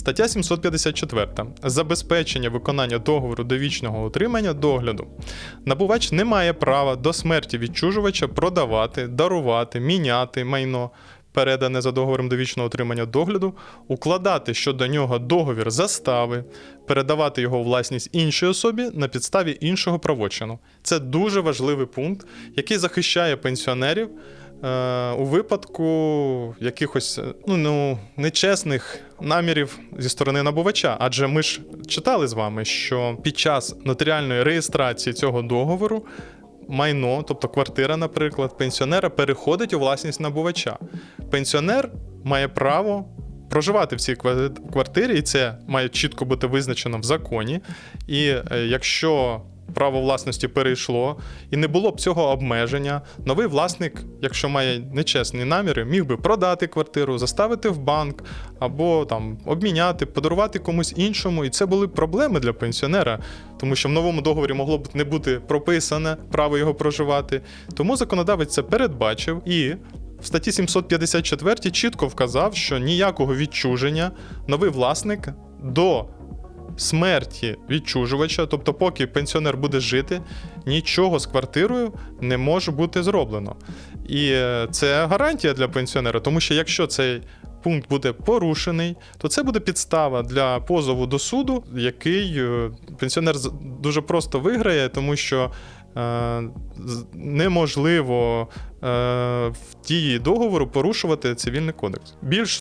Стаття 754. Забезпечення виконання договору довічного утримання догляду. Набувач не має права до смерті відчужувача продавати, дарувати, міняти майно, передане за договором довічного утримання догляду, укладати щодо нього договір застави, передавати його власність іншій особі на підставі іншого правочину. Це дуже важливий пункт, який захищає пенсіонерів у випадку якихось е, ну, ну, нечесних намірів зі сторони набувача. Адже ми ж читали з вами, що під час нотаріальної реєстрації цього договору майно, тобто квартира, наприклад, пенсіонера переходить у власність набувача. Пенсіонер має право. Проживати в цій ква- квартирі, і це має чітко бути визначено в законі. І е, якщо право власності перейшло і не було б цього обмеження, новий власник, якщо має нечесні наміри, міг би продати квартиру, заставити в банк або там обміняти, подарувати комусь іншому. І це були проблеми для пенсіонера, тому що в новому договорі могло б не бути прописане право його проживати. Тому законодавець це передбачив і. В статті 754 чітко вказав, що ніякого відчуження новий власник до смерті відчужувача, тобто, поки пенсіонер буде жити, нічого з квартирою не може бути зроблено. І е, це гарантія для пенсіонера, тому що якщо цей пункт буде порушений, то це буде підстава для позову до суду, який е, пенсіонер дуже просто виграє, тому що. е, Неможливо в дії договору порушувати цивільний кодекс. Більш